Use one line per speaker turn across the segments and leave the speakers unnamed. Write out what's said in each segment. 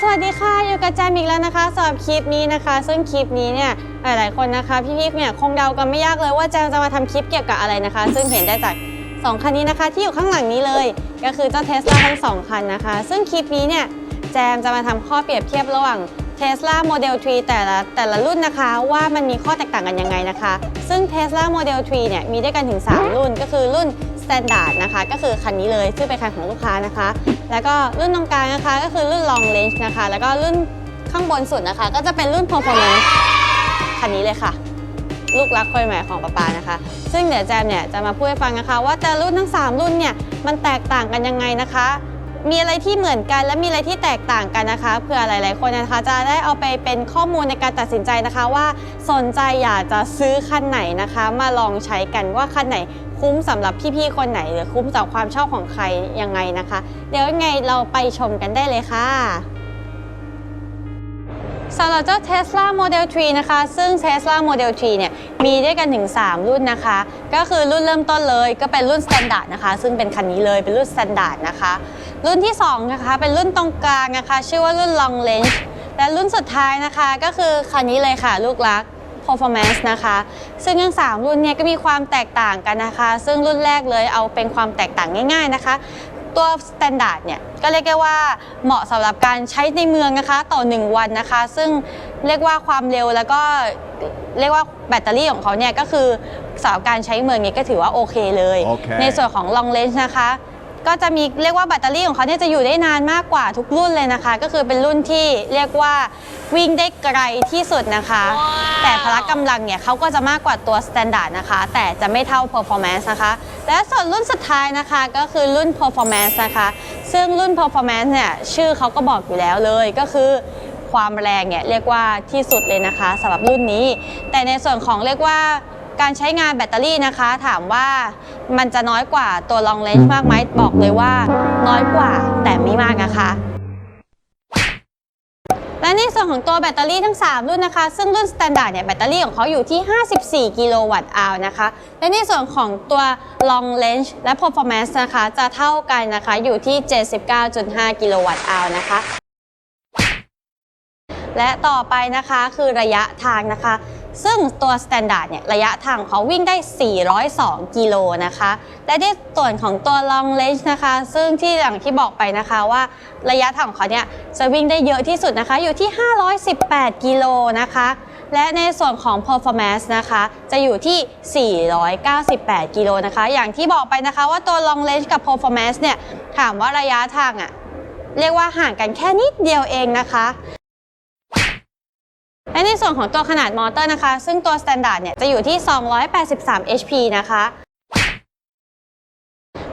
สวัสดีค่ะ อยู่กับแจมอีกแล้วนะคะสำหรับคลิปนี้นะคะ ซึ่งคลิปนี้เนี่ยหลายๆคนนะคะพี่ๆเนี่ยคงเดากันไม่ยากเลยว่าแจมจะมาทำคลิปเกี่ยวกับอะไรนะคะ ซึ่งเห็นได้จาก 2 คันนี้นะคะ ที่อยู่ข้างหลังนี้เลย ก็คือเจ้าเทสลาทั้งสองคันนะคะ ซึ่งคลิปนี้เนี่ยแจมจะมาทำข้อเปรียบเทียบระหว่าง Tesla Model 3 แต่ละแต่ละรุ่นนะคะ ว่ามันมีข้อแตกต่างกันยังไงนะคะ ซึ่ง Tesla Model 3 เนี่ยมีด้วยกันถึง 3 รุ่นก็คือรุ่น Standard นะคะ ก็คือคันนี้เลยซึ่งเป็นคันของลูกค้านะคะ แล้วก็รุ่นตรงกลางนะคะ ก็คือรุ่น Long Range นะคะ แล้วก็รุ่นข้างบนสุดนะคะ ก็จะเป็นรุ่น Performance คันนี้เลยค่ะ ลูกรักคนใหม่ของป๊าป๊านะคะ ซึ่งเดี๋ยวแจมเนี่ยจะมาพูดให้ฟังนะคะ ว่าแต่รุ่นทั้ง 3 รุ่นเนี่ยมันแตกต่างกันยังไงนะคะ มีอะไรที่เหมือนกัน และมีอะไรที่แตกต่างกันนะคะเผื่อหลาย ๆ คนนะคะจะได้เอาไปเป็นข้อมูลในการตัดสินใจนะคะ ว่าสนใจอยากจะซื้อคันไหนนะคะ มาลองใช้กันว่าคันไหนคุ้มสำหรับพี่ๆคนไหน หรือคุ้มสำหรับความชอบของใครยังไงนะคะ เดี๋ยวยังไงเราไปชมกันได้เลยค่ะสำหรับเจ้า Tesla Model 3 นะคะ ซึ่ง Tesla Model 3 เนี่ย มีด้วยกันถึง 3 รุ่นนะคะ ก็คือรุ่นเริ่มต้นเลย ก็เป็นรุ่น Standard นะคะ ซึ่งเป็นคันนี้เลย เป็นรุ่น Standard นะคะ รุ่นที่2นะคะเป็นรุ่นตรงกลางนะคะ ชื่อว่ารุ่น Long Range และรุ่นสุดท้ายนะคะก็คือคันนี้เลยค่ะ ลูกรัก performance นะคะ ซึ่งทั้ง 3 รุ่นเนี่ยก็มีความแตกต่างกันนะคะ ซึ่งรุ่นแรกเลยเอาเป็นความแตกต่างง่าย ๆนะคะ ตัว standard เนี่ยก็เรียกได้ว่าเหมาะสำหรับการใช้ในเมืองนะคะ ต่อ 1 วันนะคะ ซึ่งเรียกว่าความเร็วแล้วก็เรียกว่าแบตเตอรี่ของเขาเนี่ยก็คือสำหรับการใช้เมืองเนี่ยก็ถือว่าโอเคเลย
โอเค
ในส่วนของ long range นะคะ ก็จะมีเรียกว่าแบตเตอรี่ของเขาเนี่ยจะอยู่ได้นานมากกว่าทุกรุ่นเลยนะคะ ก็คือเป็นรุ่นที่เรียกว่าวิ่งได้ไกลที่สุดนะคะ แต่พละกำลังเนี่ยเขาก็จะมากกว่าตัว standard นะคะ แต่จะไม่เท่า performance นะคะ และส่วนรุ่นสุดท้ายนะคะก็คือรุ่น performance นะคะ ซึ่งรุ่น performance เนี่ยชื่อเขาก็บอกอยู่แล้วเลยก็คือความแรงเนี่ยเรียกว่าที่สุดเลยนะคะสำหรับรุ่นนี้ แต่ในส่วนของเรียกว่า การใช้งานแบตเตอรี่นะคะ ถามว่ามันจะน้อยกว่าตัว long range มากไหมบอกเลยว่า น้อยกว่าแต่ไม่มากนะคะและในส่วนของตัวแบตเตอรี่ทั้ง 3 รุ่นนะคะ ซึ่งรุ่น Standard เนี่ยแบตเตอรี่ของเขาอยู่ที่ 54 กิโลวัตต์อาวนะคะ และในส่วนของตัว Long Range และ Performance นะคะ จะเท่ากันนะคะอยู่ที่ 79.5 กิโลวัตต์อาวนะคะ และต่อไปนะคะคือระยะทางนะคะ ซึ่งตัว Standard เนี่ยระยะทางเขาวิ่งได้ 402 กิโลนะคะ และในส่วนของตัว Long Range นะคะ ซึ่งที่อย่างที่บอกไปนะคะว่าระยะทางของเขาเนี่ยจะวิ่งได้เยอะที่สุดนะคะ อยู่ที่ 518 กิโลนะคะ และในส่วนของ performance นะคะ จะอยู่ที่ 498 กิโลนะคะ อย่างที่บอกไปนะคะว่าตัว long range กับ performance เนี่ยถามว่าระยะทางอะเรียกว่าห่างกันแค่นิดเดียวเองนะคะ และในส่วนของตัวขนาดมอเตอร์นะคะ ซึ่งตัว standard เนี่ยจะอยู่ที่ 283 HP นะคะ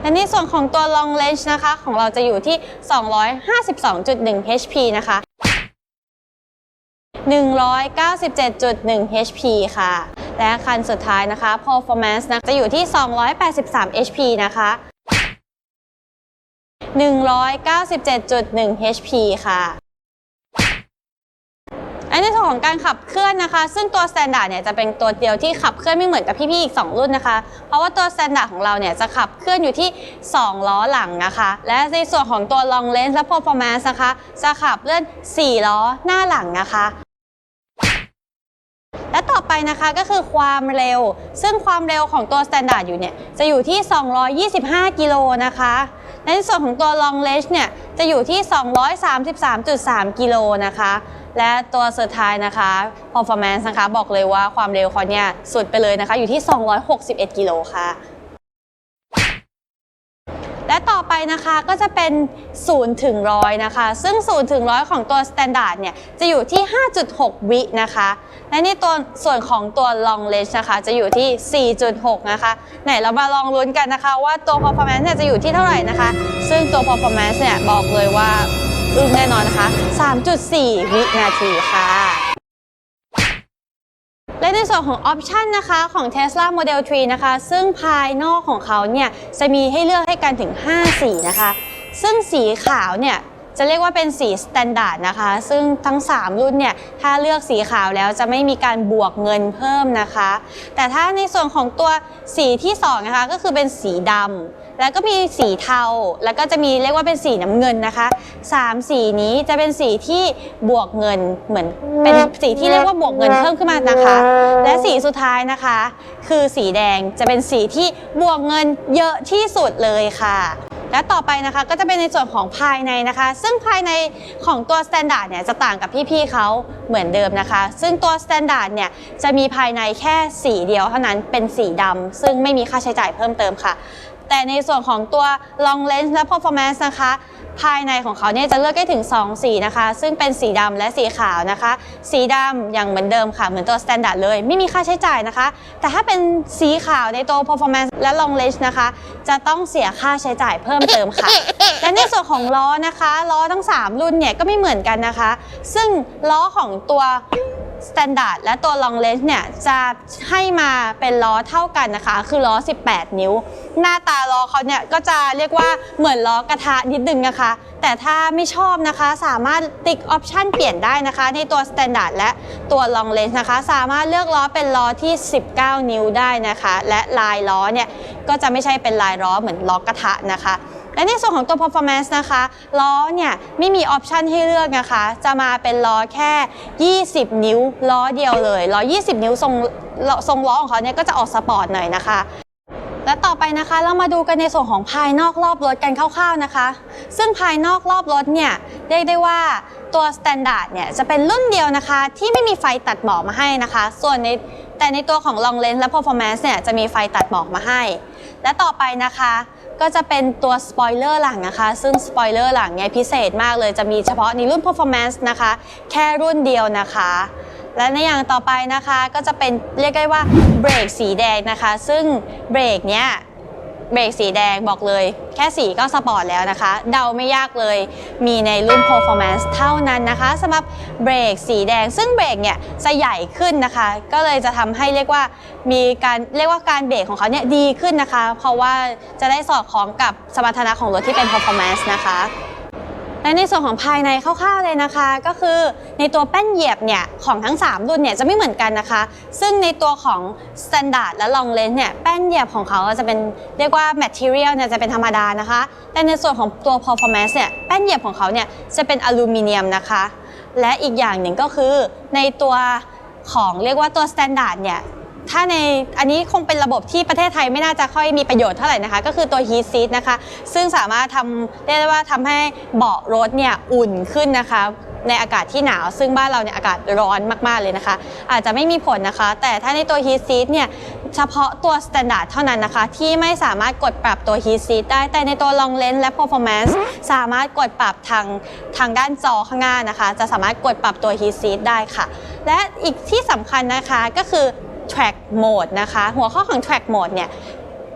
และในส่วนของตัว long range นะคะ ของเราจะอยู่ที่ 252.1 HP นะคะ 197.1 HP ค่ะ และคันสุดท้ายนะคะ performance นะจะอยู่ที่ 283 HP นะคะ 197.1 HP ค่ะันในส่วนของการขับเคลื่อนนะคะ ซึ่งตัว Standard เนี่ยจะเป็นตัวเดียวที่ขับเคลื่อนไม่เหมือนกับพี่ๆอีก 2 รุ่นนะคะ เพราะว่าตัว Standard ของเราเนี่ยจะขับเคลื่อนอยู่ที่ 2 ล้อหลังนะคะ และในส่วนของตัว Long Range และ Performance นะคะ จะขับเคลื่อน 4 ล้อหน้าหลังนะคะและต่อไปนะคะก็คือความเร็ว ซึ่งความเร็วของตัว Standard อยู่เนี่ยจะอยู่ที่ 225 กิโลนะคะและในส่วนของตัว Long Range เนี่ยจะอยู่ที่ 233.3 กิโลนะคะ และตัวสุดท้ายนะคะ Performance นะคะบอกเลยว่าความเร็วเขาเนี่ยสุดไปเลยนะคะ อยู่ที่ 261 กิโลค่ะ และต่อไปนะคะก็จะเป็น 0 ถึง100นะคะ ซึ่ง 0 ถึง100ของตัว Standard เนี่ยจะอยู่ที่ 5.6 วินะคะ และนี่ตัวส่วนของตัว Long Range นะคะจะอยู่ที่ 4.6 นะคะ ไหนเรามาลองลุ้นกันนะคะ ว่าตัว Performance เนี่ยจะอยู่ที่เท่าไหร่นะคะ ซึ่งตัว Performance เนี่ยบอกเลยว่า อึ้งแน่นอนนะคะ 3.4 วินาทีค่ะ และในส่วนของออปชันนะคะของ Tesla Model 3 นะคะ ซึ่งภายนอกของเขาเนี่ย จะมีให้เลือกให้กันถึง 5 สีนะคะ ซึ่งสีขาวเนี่ย จะเรียกว่าเป็นสีสแตนดาร์ดนะคะ ซึ่งทั้ง 3 รุ่นเนี่ย ถ้าเลือกสีขาวแล้วจะไม่มีการบวกเงินเพิ่มนะคะ แต่ถ้าในส่วนของตัวสีที่2นะคะก็คือเป็นสีดำแล้วก็มีสีเทา แล้วก็จะมีเรียกว่าเป็นสีน้ำเงินนะคะสามสีนี้จะเป็นสีที่บวกเงินเหมือนเป็นสีที่เรียกว่าบวกเงินเพิ่มขึ้นมานะคะ และสีสุดท้ายนะคะ คือสีแดงจะเป็นสีที่บวกเงินเยอะที่สุดเลยค่ะ และต่อไปนะคะก็จะเป็นในส่วนของภายในนะคะ ซึ่งภายในของตัว Standard เนี่ยจะต่างกับพี่ๆเขาเหมือนเดิมนะคะ ซึ่งตัว Standard เนี่ยจะมีภายในแค่สีเดียวเท่านั้นเป็นสีดำซึ่งไม่มีค่าใช้จ่ายเพิ่มเติมค่ะ แต่ในส่วนของตัว long range และ performance นะคะ ภายในของเขาเนี่ยจะเลือกได้ถึง 2 สีนะคะ ซึ่งเป็นสีดำและสีขาวนะคะ สีดำอย่างเหมือนเดิมค่ะ เหมือนตัว standard เลย ไม่มีค่าใช้จ่ายนะคะ แต่ถ้าเป็นสีขาวในตัว performance และ long range นะคะ จะต้องเสียค่าใช้จ่ายเพิ่มเติมค่ะ และในส่วนของล้อนะคะ ล้อทั้ง 3 รุ่นเนี่ยก็ไม่เหมือนกันนะคะ ซึ่งล้อของตัว Standard และตัว Long Range เนี่ยจะให้มาเป็นล้อเท่ากันนะคะ คือล้อ 18 นิ้ว หน้าตาล้อเขาเนี่ยก็จะเรียกว่าเหมือนล้อกระทะนิดนึงนะคะ แต่ถ้าไม่ชอบนะคะสามารถติ๊กออปชันเปลี่ยนได้นะคะ ในตัว Standard และตัว Long Range นะคะ สามารถเลือกล้อเป็นล้อที่ 19 นิ้วได้นะคะ และลายล้อเนี่ยก็จะไม่ใช่เป็นลายล้อเหมือนล้อกระทะนะคะ และในส่วนของตัว performance นะคะล้อเนี่ยไม่มีออปชันให้เลือกนะคะ จะมาเป็นล้อแค่ 20 นิ้วล้อเดียวเลยล้อ 20 นิ้วทรงทรงล้อของเขาเนี่ยก็จะออกสปอร์ตหน่อยนะคะและต่อไปนะคะเรามาดูกันในส่วนของภายนอกรอบรถกันคร่าวๆนะคะ ซึ่งภายนอกรอบรถเนี่ยเรียกได้ว่าตัว Standard เนี่ยจะเป็นรุ่นเดียวนะคะ ที่ไม่มีไฟตัดหมอกมาให้นะคะ ส่วนในแต่ในตัวของ Long Range และ Performance เนี่ยจะมีไฟตัดหมอกมาให้ และต่อไปนะคะ ก็จะเป็นตัวสปอยเลอร์หลังนะคะ ซึ่งสปอยเลอร์หลังเนี่ยพิเศษมากเลยจะมีเฉพาะในรุ่น performance นะคะ แค่รุ่นเดียวนะคะ และในอย่างต่อไปนะคะก็จะเป็นเรียกได้ว่าเบรกสีแดงนะคะ ซึ่งเบรกเนี้ย เบรกสีแดงบอกเลย แค่สีก็สปอร์ตแล้วนะคะ เดาไม่ยากเลย มีในรุ่น performance เท่านั้นนะคะสำหรับเบรกสีแดง ซึ่งเบรกเนี่ยจะใหญ่ขึ้นนะคะ ก็เลยจะทำให้เรียกว่ามีการเรียกว่าการเบรกของเขาเนี่ยดีขึ้นนะคะ เพราะว่าจะได้สอดคล้องกับสมรรถนะของรถที่เป็น performance นะคะ และในส่วนของภายในคร่าวๆเลยนะคะ ก็คือในตัวแป้นเหยียบเนี่ยของทั้ง 3 รุ่นเนี่ยจะไม่เหมือนกันนะคะ ซึ่งในตัวของ Standard และ Long Range เนี่ยแป้นเหยียบของเขาจะเป็นเรียกว่า Material เนี่ยจะเป็นธรรมดานะคะ แต่ในส่วนของตัว Performance เนี่ยแป้นเหยียบของเขาเนี่ยจะเป็นอลูมิเนียมนะคะ และอีกอย่างหนึ่งก็คือในตัวของเรียกว่าตัว Standard เนี่ย ถ้าในอันนี้คงเป็นระบบที่ประเทศไทยไม่น่าจะค่อยมีประโยชน์เท่าไหร่นะคะ ก็คือตัว heat seat นะคะ ซึ่งสามารถทำเรียกได้ว่าทำให้เบาะรถเนี่ยอุ่นขึ้นนะคะในอากาศที่หนาว ซึ่งบ้านเราเนี่ยอากาศร้อนมาก ๆ เลยนะคะ อาจจะไม่มีผลนะคะ แต่ถ้าในตัว heat seat เนี่ยเฉพาะตัว standard เท่านั้นนะคะ ที่ไม่สามารถกดปรับตัว heat seat ได้แต่ในตัว long range และ performance สามารถกดปรับทางทางด้านจอข้างหน้านะคะ จะสามารถกดปรับตัว heat seat ได้ค่ะ และอีกที่สำคัญนะคะก็คือ track mode นะคะ หัวข้อของ track mode เนี่ย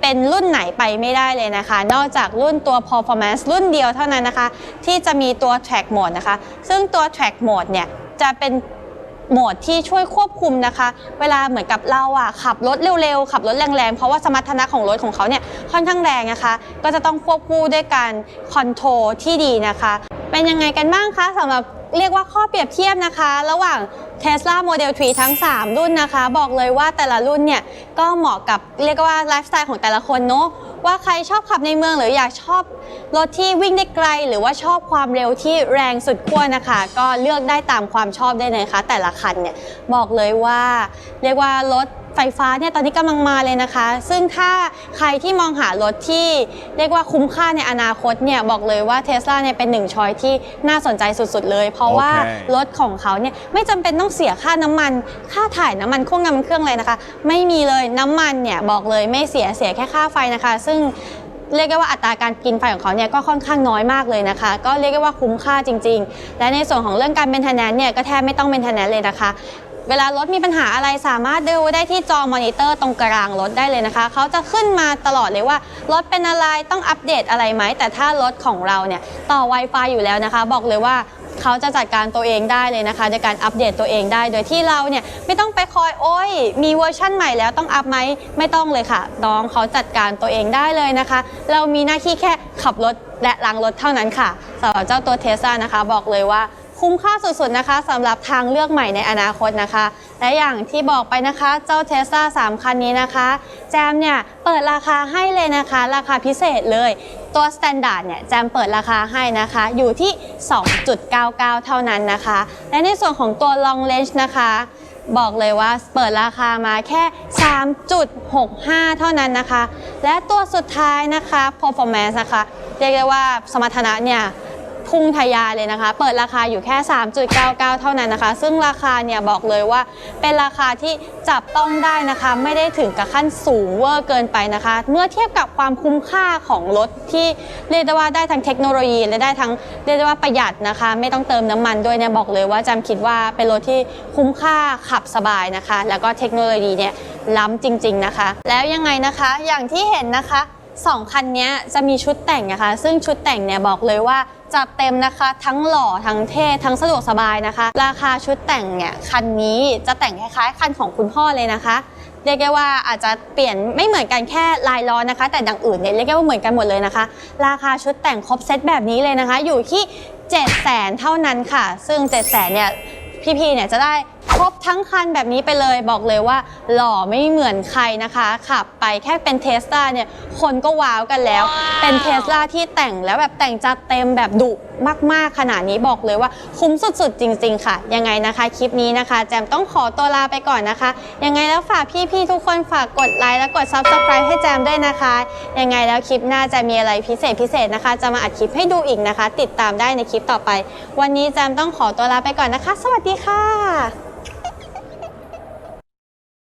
เป็นรุ่นไหนไปไม่ได้เลยนะคะ นอกจากรุ่นตัว performance รุ่นเดียวเท่านั้นนะคะ ที่จะมีตัว track mode นะคะ ซึ่งตัว track mode เนี่ยจะเป็นโหมดที่ช่วยควบคุมนะคะ เวลาเหมือนกับเราอะขับรถเร็วๆ ขับรถแรงๆ เพราะว่าสมรรถนะของรถของเขาเนี่ยค่อนข้างแรงนะคะ ก็จะต้องควบคู่ด้วยการคอนโทรลที่ดีนะคะ เป็นยังไงกันบ้างคะสำหรับเรียกว่าข้อเปรียบเทียบนะคะ ระหว่าง Tesla Model 3 ทั้ง 3 รุ่นนะคะ บอกเลยว่าแต่ละรุ่นเนี่ย ก็เหมาะกับเรียกว่าไลฟ์สไตล์ของแต่ละคนเนาะว่าใครชอบขับในเมืองหรืออยากชอบรถที่วิ่งได้ไกล หรือว่าชอบความเร็วที่แรงสุดขั้วนะคะ ก็เลือกได้ตามความชอบได้เลยนะคะแต่ละคันเนี่ยบอกเลยว่า เรียกว่ารถ ไฟฟ้าเนี่ยตอนนี้กำลังมาเลยนะคะ ซึ่งถ้าใครที่มองหารถที่เรียกว่าคุ้มค่าในอนาคตเนี่ยบอกเลยว่าเทสลาเนี่ยเป็นหนึ่งช้อยที่น่าสนใจสุดๆเลย เพราะว่า
โอเค
รถของเขาเนี่ยไม่จำเป็นต้องเสียค่าน้ำมัน ค่าถ่ายน้ำมันเครื่องน้ำมันเครื่องเลยนะคะ ไม่มีเลยน้ำมันเนี่ยบอกเลยไม่เสียเสียแค่ค่าไฟนะคะ ซึ่งเรียกได้ว่าอัตราการกินไฟของเขาเนี่ยก็ค่อนข้างน้อยมากเลยนะคะ ก็เรียกได้ว่าคุ้มค่าจริง ๆ และในส่วนของเรื่องการเป็นทนแนนเนี่ยก็แทบไม่ต้องเป็นทนแนนเลยนะคะ เวลารถมีปัญหาอะไรสามารถดูได้ที่จอมอนิเตอร์ตรงกลางรถได้เลยนะคะ เขาจะขึ้นมาตลอดเลยว่ารถเป็นอะไรต้องอัปเดตอะไรไหม แต่ถ้ารถของเราเนี่ยต่อ Wi-Fi อยู่แล้วนะคะ บอกเลยว่าเขาจะจัดการตัวเองได้เลยนะคะในการอัปเดตตัวเองได้ โดยที่เราเนี่ยไม่ต้องไปคอยโอ้ย มีเวอร์ชั่นใหม่แล้วต้องอัพไหมไม่ต้องเลยค่ะ น้องเขาจัดการตัวเองได้เลยนะคะ เรามีหน้าที่แค่ขับรถและล้างรถเท่านั้นค่ะสำหรับเจ้าตัวเทสลานะคะ บอกเลยว่า คุ้มค่าสุดๆนะคะสำหรับทางเลือกใหม่ในอนาคตนะคะ และอย่างที่บอกไปนะคะเจ้าเทสลา3คันนี้นะคะ แจมเนี่ยเปิดราคาให้เลยนะคะ ราคาพิเศษเลย ตัว Standard เนี่ยแจมเปิดราคาให้นะคะ อยู่ที่ 2.99 เท่านั้นนะคะ และในส่วนของตัว Long Range นะคะบอกเลยว่าเปิดราคามาแค่ 3.65 เท่านั้นนะคะ และตัวสุดท้ายนะคะ performance นะคะ เรียกได้ว่าสมรรถนะเนี่ย พุ่งทะยานเลยนะคะ เปิดราคาอยู่แค่ 3.99 เท่านั้นนะคะ ซึ่งราคาเนี่ยบอกเลยว่าเป็นราคาที่จับต้องได้นะคะ ไม่ได้ถึงกับขั้นสูงเวอร์เกินไปนะคะ เมื่อเทียบกับความคุ้มค่าของรถที่เรียกได้ว่าได้ทั้งเทคโนโลยีและได้ทั้งเรียกได้ว่าประหยัดนะคะ ไม่ต้องเติมน้ำมันด้วยเนี่ยบอกเลยว่าจำคิดว่าเป็นรถที่คุ้มค่าขับสบายนะคะ แล้วก็เทคโนโลยีเนี่ยล้ำจริง ๆนะคะ แล้วยังไงนะคะอย่างที่เห็นนะคะสองคันนี้จะมีชุดแต่งนะคะ ซึ่งชุดแต่งเนี่ยบอกเลยว่า จัดเต็มนะคะทั้งหล่อทั้งเท่ทั้งสะดวกสบายนะคะ ราคาชุดแต่งเนี่ยคันนี้จะแต่งคล้ายๆ คันของคุณพ่อเลยนะคะ เรียกได้ว่าอาจจะเปลี่ยนไม่เหมือนกันแค่ลายล้อนะคะ แต่ดังอื่นเนี่ยเรียกได้ว่าเหมือนกันหมดเลยนะคะ ราคาชุดแต่งครบเซตแบบนี้เลยนะคะ อยู่ที่ 7 0 0 0 0 0เท่านั้นค่ะ ซึ่ง 7 0 0 0 0เนี่ยพี่ๆเนี่ยจะได้ ครบทั้งคันแบบนี้ไปเลยบอกเลยว่า หล่อไม่เหมือนใครนะคะขับไปแค่เป็นเทสลาเนี่ยคนก็ว้าวกันแล้ว เป็นเทสลาที่แต่งแล้วแบบแต่งจัดเต็มแบบดุ มาก ๆ ขนาดนี้บอกเลยว่าคุ้มสุด ๆ จริง ๆ ค่ะ ยังไงนะคะ คลิปนี้นะคะ แจมต้องขอตัวลาไปก่อนนะคะ ยังไงแล้วฝากพี่ ๆ ทุกคนฝากกดไลค์และกด Subscribe ให้แจมด้วยนะคะ ยังไงแล้วคลิปหน้าจะมีอะไรพิเศษพิเศษนะคะ จะมาอัดคลิปให้ดูอีกนะคะ ติดตามได้ในคลิปต่อไป วันนี้แจมต้องขอตัวลาไปก่อนนะคะ สวัสดีค่ะ